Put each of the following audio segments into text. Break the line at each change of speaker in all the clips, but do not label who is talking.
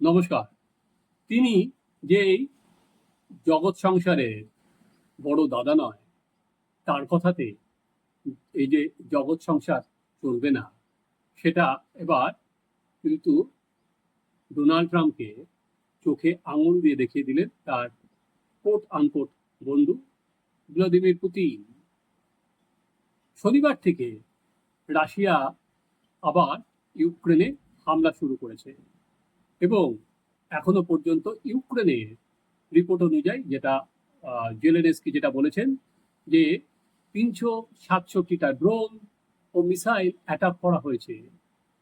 নমস্কার। তিনি যে জগৎ সংসারের বড় দাদা নয়, তার কথাতে এই যে জগৎ সংসার চলবে না, সেটা এবার কিন্তু ডোনাল্ড ট্রাম্পকে চোখে আঙুল দিয়ে দেখিয়ে দিলেন তার কোট আনকোট বন্ধু ভ্লাদিমির পুতিন। শনিবার থেকে রাশিয়া আবার ইউক্রেনে হামলা শুরু করেছে। এখনও পর্যন্ত ইউক্রেনের রিপোর্ট অনুযায়ী যেটা জেলেনস্কি যেটা বলেছেন যে তিনশো সাতষট্টিটা ড্রোন ও মিসাইল অ্যাটাক করা হয়েছে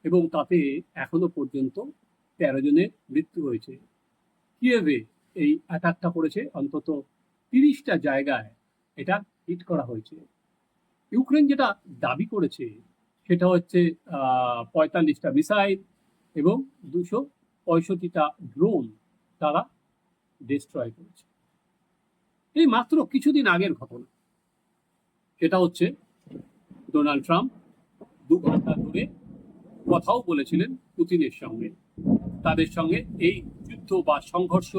এবং তাতে এখনও পর্যন্ত তেরো জনের মৃত্যু হয়েছে। কিয়েভে এই অ্যাটাকটা করেছে, অন্তত তিরিশটা জায়গায় এটা হিট করা হয়েছে। ইউক্রেন যেটা দাবি করেছে সেটা হচ্ছে পঁয়তাল্লিশটা মিসাইল এবং দুশো পঁয়ষট্টিটা ড্রোন তারা ডিস্ট্রয় করেছে। এই মাত্র কিছুদিন আগের ঘটনা। সেটা হচ্ছে ডোনাল্ড ট্রাম্প দু ঘণ্টা ধরে কথাও বলেছিলেন পুতিনের সঙ্গে। তাদের সঙ্গে এই যুদ্ধ বা সংঘর্ষ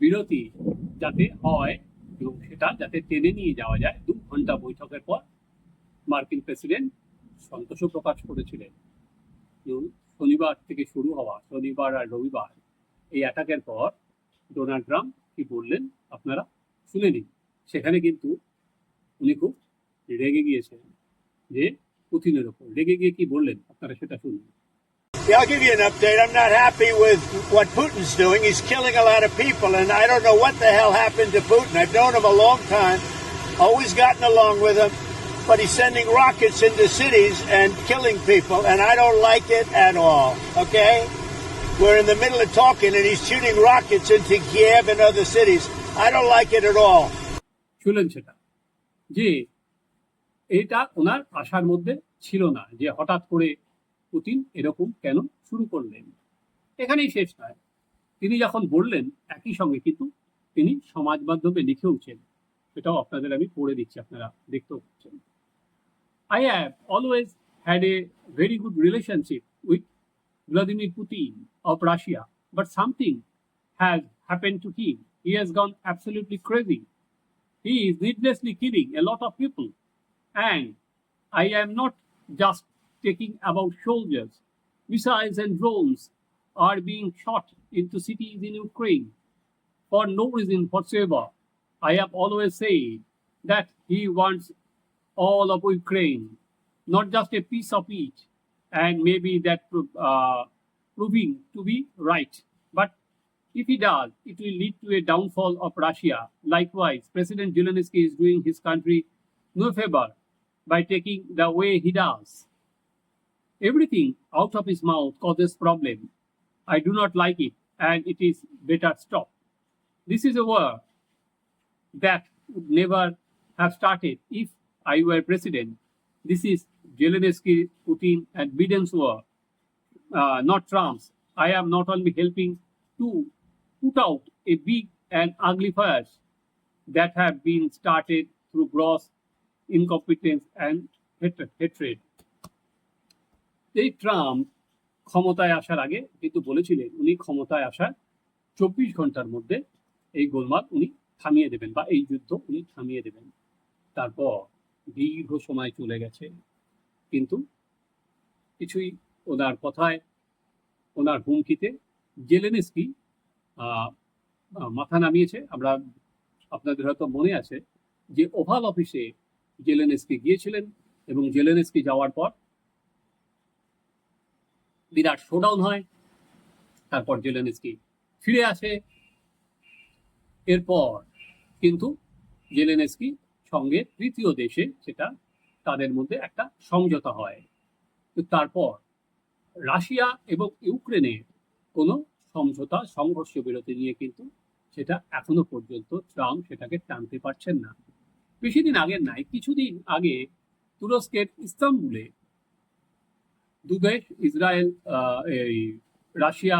বিরতি যাতে হয় এবং সেটা যাতে টেনে নিয়ে যাওয়া যায়, দু ঘণ্টা বৈঠকের পর মার্কিন প্রেসিডেন্ট সন্তোষ প্রকাশ করেছিলেন। শনিবার থেকে শুরু হওয়া শনিবার আর রবিবার এই অ্যাটাকের পর ডোনাল্ড ট্রাম্প কি বললেন আপনারা শুনে নিন সেখানে কিন্তু উনি খুব রেগে গিয়েছেন যে পুতিনের ওপর রেগে গিয়ে কি বললেন আপনারা সেটা শুনুন
Yeah, I'll give you an update. I'm not happy with what Putin's doing. He's killing a lot of people, and I don't know what the hell happened to Putin. I've known him a long time, always gotten along with him, but he's sending rockets into cities and killing people, and I don't like it at all, okay? We're in the middle of talking, and he's shooting rockets into Kiev and other cities. I don't like it at all.
শুনলেন সেটা যে এটা ওনার আশার মধ্যে ছিল না যে হঠাৎ করে পুতিন এরকম কেন শুরু করলেন এখানেই শেষ নয় তিনি যখন বললেন একই সঙ্গে কিন্তু তিনি সমাজ মাধ্যমে লিখেওছেন সেটাও আপনাদের আমি পড়ে দিচ্ছি আপনারা দেখতেও পাচ্ছেন I have always had a very good relationship with Vladimir Putin of Russia, but something has happened to him. He has gone absolutely crazy. He is needlessly killing a lot of people. And I am not just taking about soldiers. Missiles and drones are being shot into cities in Ukraine for no reason whatsoever. I have always said that he wants all of Ukraine, not just a piece of it, and maybe that uh, proving to be right. But if he does, it will lead to a downfall of Russia. Likewise, President Zelensky is doing his country no favor by taking the way he does. Everything out of his mouth causes problem. I do not like it, and it is better stop. This is a war that would never have started if I were president. This is Zelensky, Putin, and Biden's war, uh, not Trump's. I am not only helping to put out a big and ugly fires that have been started through gross incompetence and hatred. এই Trump ক্ষমতায় আসার আগে কিন্তু বলেছিলেন উনি ক্ষমতায় আসার চব্বিশ ঘণ্টার মধ্যে এই গোলমাল উনি থামিয়ে দেবেন বা এই যুদ্ধ উনি থামিয়ে দেবেন তারপর দীর্ঘ সময় চলে গেছে, কিন্তু কিছুই ওনার কথায়, ওনার হুমকিতে জেলেনেস্কি মাথা নামিয়েছে। আমরা আপনাদের হয়তো মনে আছে যে ওভাল অফিসে জেলেনেস্কি গিয়েছিলেন এবং জেলেনেস্কি যাওয়ার পর বিরাট শোডাউন হয়, তারপর জেলেনেস্কি ফিরে আসে। এরপর কিন্তু জেলেনেস্কি সঙ্গে তৃতীয় দেশে সেটা তাদের মধ্যে একটা সমঝোতা হয়। তারপর রাশিয়া এবং ইউক্রেনের কোনো সমঝোতা, সংঘর্ষ বিরতি নিয়ে কিন্তু সেটা এখনও পর্যন্ত ট্রাম্প সেটাকে টানতে পারছেন না। বেশি দিন আগের নাই কিছুদিন আগে তুরস্কের ইস্তাম্বুলে দুদেশ, ইসরায়েল এই রাশিয়া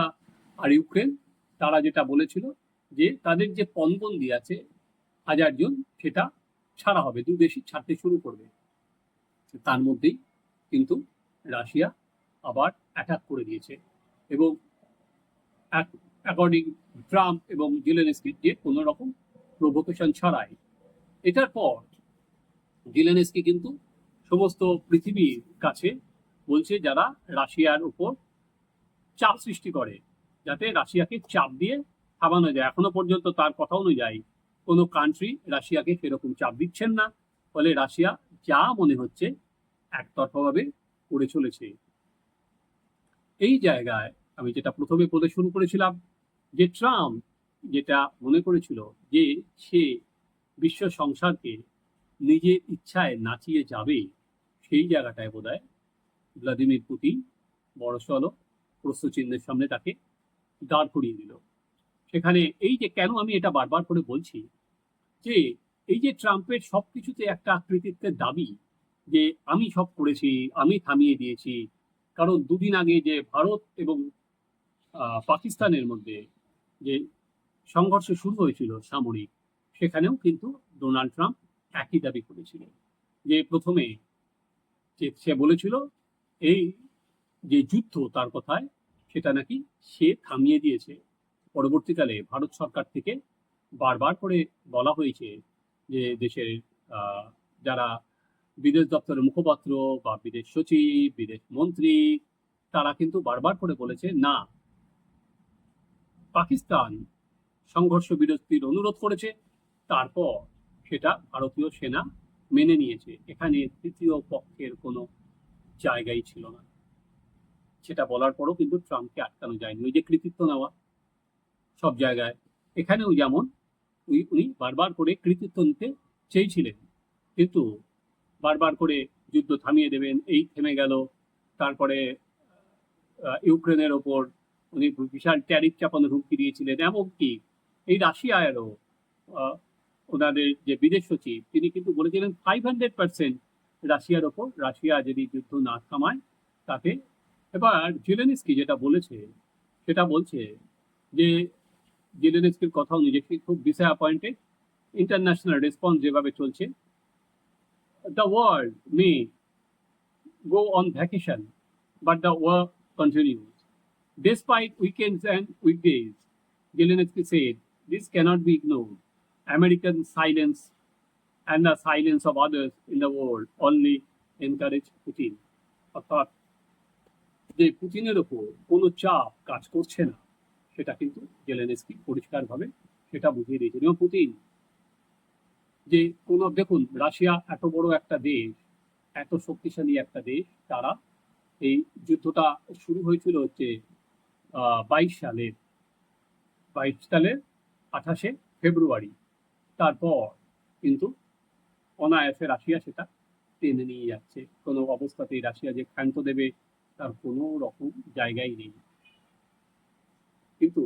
আর ইউক্রেন, তারা যেটা বলেছিল যে তাদের যে পণবন্দি আছে হাজার জন, সেটা ছাড়া হবে, দু দেশই ছাড়তে শুরু করবে। তার মধ্যেই কিন্তু রাশিয়া আবার অ্যাটাক করে দিয়েছে এবং অ্যাকর্ডিং ট্রাম্প এবং জিলেনস্কি যে কোনো রকম প্রভোকেশন ছাড়াই। এটার পর জিলেনস্কি কিন্তু সমস্ত পৃথিবীর কাছে বলছে যারা রাশিয়ার উপর চাপ সৃষ্টি করে, যাতে রাশিয়াকে চাপ দিয়ে থামানো যায়। এখনও পর্যন্ত তার কথা অনুযায়ী কোনো কান্ট্রি রাশিয়াকে সেরকম চাপ দিচ্ছেন না, ফলে রাশিয়া যা মনে হচ্ছে একতরফাভাবে করে চলেছে। এই জায়গায় আমি যেটা প্রথমে বলে শুরু করেছিলাম, যে ট্রাম্প যেটা মনে করেছিল যে সে বিশ্ব সংসারকে নিজের ইচ্ছায় নাচিয়ে যাবে, সেই জায়গাটায় বোধ হয় ভ্লাদিমির পুতিন বড়সড় প্রশ্নচিহ্নের সামনে তাকে দাঁড় করিয়ে দিল। সেখানে এই যে কেন আমি এটা বারবার করে বলছি যে এই যে ট্রাম্পের সব কিছুতে একটা কৃতিত্বের দাবি যে আমি সব করেছি, আমি থামিয়ে দিয়েছি, কারণ দুদিন আগে যে ভারত এবং পাকিস্তানের মধ্যে যে সংঘর্ষ শুরু হয়েছিল সামরিক, সেখানেও কিন্তু ডোনাল্ড ট্রাম্প একই দাবি করেছিল যে প্রথমে যে সে বলেছিল, এই যে যুদ্ধ তার কথায়, সেটা নাকি সে থামিয়ে দিয়েছে। পরবর্তীকালে ভারত সরকার থেকে বারবার করে বলা হয়েছে যে দেশের যারা বিদেশ দপ্তরের মুখপাত্র বা বিদেশ সচিব, বিদেশ মন্ত্রী, তারা কিন্তু বারবার করে বলেছে, না, পাকিস্তান সংঘর্ষ বিরতির অনুরোধ করেছে, তারপর সেটা ভারতীয় সেনা মেনে নিয়েছে। এখানে তৃতীয় পক্ষের কোনো জায়গাই ছিল না। সেটা বলার পরও কিন্তু ট্রাম্পকে আটকানো যায়নি। ওই যে কৃতিত্ব নেওয়া সব জায়গায়। এখানেও যেমন উনি- বারবার করে কৃতিত্ব নিতে চেয়েছিলেন। কিন্তু বারবার করে যুদ্ধ থামিয়ে দেবেন, এই থেমে গেল। তারপরে ইউক্রেনের ওপর উনি বিশাল ট্যারিফ চাপানোর হুমকি দিয়েছিলেন। এমনকি এই রাশিয়ারও ওনাদের যে বিদেশ সচিব, তিনি কিন্তু বলেছিলেন ফাইভ হান্ড্রেড পার্সেন্ট রাশিয়ার ওপর, রাশিয়া যদি যুদ্ধ না থামায় তাকে এবার জেলেনিস্কি যেটা বলেছে, সেটা বলছে যে জেলেনস্কির কথাও নিজেকে খুব ডিসা ইন্টারন্যাশনাল রেসপন্স যেভাবে চলছে the world may go on vacation but the work continue despite weekends and weekdays Zelensky said this cannot be ignore American silence and the silence of others in the world only encourage Putin অর্থাৎ যে পুতিনের ওপর কোনো চাপ কাজ করছে না। সেটা কিন্তু জেলেনস্কি পরিষ্কারভাবে সেটা বুঝিয়ে দিয়েছেন। এবং পুতিন, যে কোন, দেখুন, রাশিয়া এত বড় একটা দেশ, এত শক্তিশালী একটা দেশ, তারা এই যুদ্ধটা শুরু হয়েছিল হচ্ছে বাইশ সালের বাইশ সালের আঠাশে ফেব্রুয়ারি। তারপর কিন্তু অনায়াসে রাশিয়া সেটা টেনে নিয়ে যাচ্ছে। কোনো অবস্থাতেই রাশিয়া যে ক্ষান্ত দেবে, তার কোনো রকম জায়গাই নেই। কিন্তু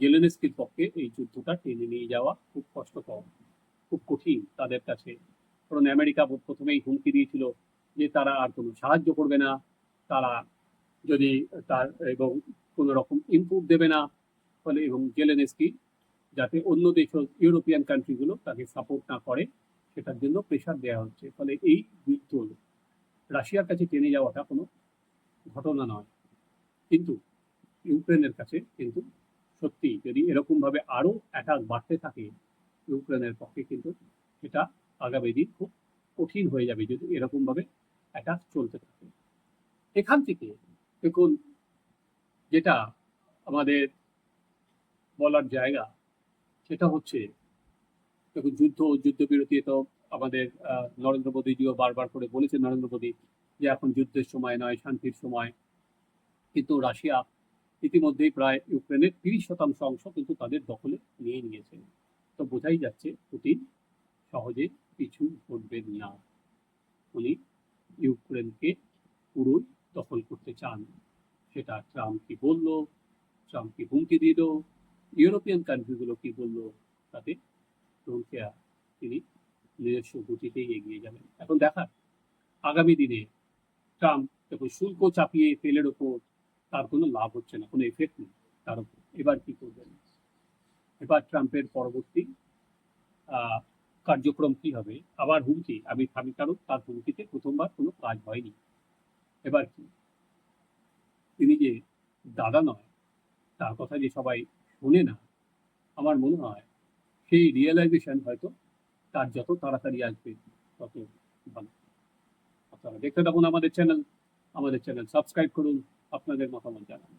জেলেনেস্কির পক্ষে এই যুদ্ধটা টেনে নিয়ে যাওয়া খুব কষ্টকর, খুব কঠিন তাদের কাছে। কারণ আমেরিকা প্রথমেই হুমকি দিয়েছিল যে তারা আর কোনো সাহায্য করবে না, তারা যদি তার এবং কোনো রকম ইনপুট দেবে না, ফলে এবং জেলেনেস্কি যাতে অন্য দেশ ইউরোপিয়ান কান্ট্রিগুলো তাকে সাপোর্ট না করে, সেটার জন্য প্রেশার দেওয়া হচ্ছে। ফলে এই যুদ্ধ রাশিয়ার কাছে টেনে যাওয়াটা কোনো ঘটনা নয়। কিন্তু ইউক্রেনের কাছে, কিন্তু সত্যি যদি এরকমভাবে আরও অ্যাটাক বাড়তে থাকে ইউক্রেনের পক্ষে, কিন্তু সেটা আগামী দিন খুব কঠিন হয়ে যাবে যদি এরকমভাবে অ্যাটাক চলতে থাকে। এখান থেকে দেখুন, যেটা আমাদের বলার জায়গা, সেটা হচ্ছে, দেখুন, যুদ্ধ, যুদ্ধবিরতি তো আমাদের নরেন্দ্র মোদীজিও বারবার করে বলেছেন, নরেন্দ্র মোদী যে এখন যুদ্ধের সময় নয়, শান্তির সময়। কিন্তু রাশিয়া ইতিমধ্যেই প্রায় ইউক্রেনের তিরিশ শতাংশ অংশ কিন্তু তাদের দখলে নিয়ে নিয়েছে। তো বোঝাই যাচ্ছে, পুতিন সহজে পিছু হটবেন না। উনি ইউক্রেনকে পুরোই দখল করতে চান। সেটা ট্রাম্প কি বলল, ট্রাম্প কি হুমকি দিল, ইউরোপিয়ান কান্ট্রিগুলো কি বলল, তাতে কেয়ার তিনি নিজস্ব গতিতেই এগিয়ে যাবেন। এখন দেখা, আগামী দিনে ট্রাম্প দেখুন শুল্ক চাপিয়ে তেলের ওপর তার কোনো লাভ হচ্ছে না, কোনো এফেক্ট নেই। তার উপর। এবার কি করবেন? এবার ট্রাম্পের পরবর্তী কার্যক্রম কি হবে? আবার হুমকি? আমি ভাবি কারণ তার হুমকিতে প্রথমবার কোনো কাজ হয়নি। এবার কি? তিনি যে দাদা নয়, তার কথা যে সবাই শোনে না, আমার মনে হয় সেই রিয়েলাইজেশন হয়তো তার যত তাড়াতাড়ি আসবে, তত ভালো। আপনারা দেখতে থাকুন আমাদের চ্যানেল আমাদের চ্যানেল সাবস্ক্রাইব করুন। আপনাদের মতামত জানান।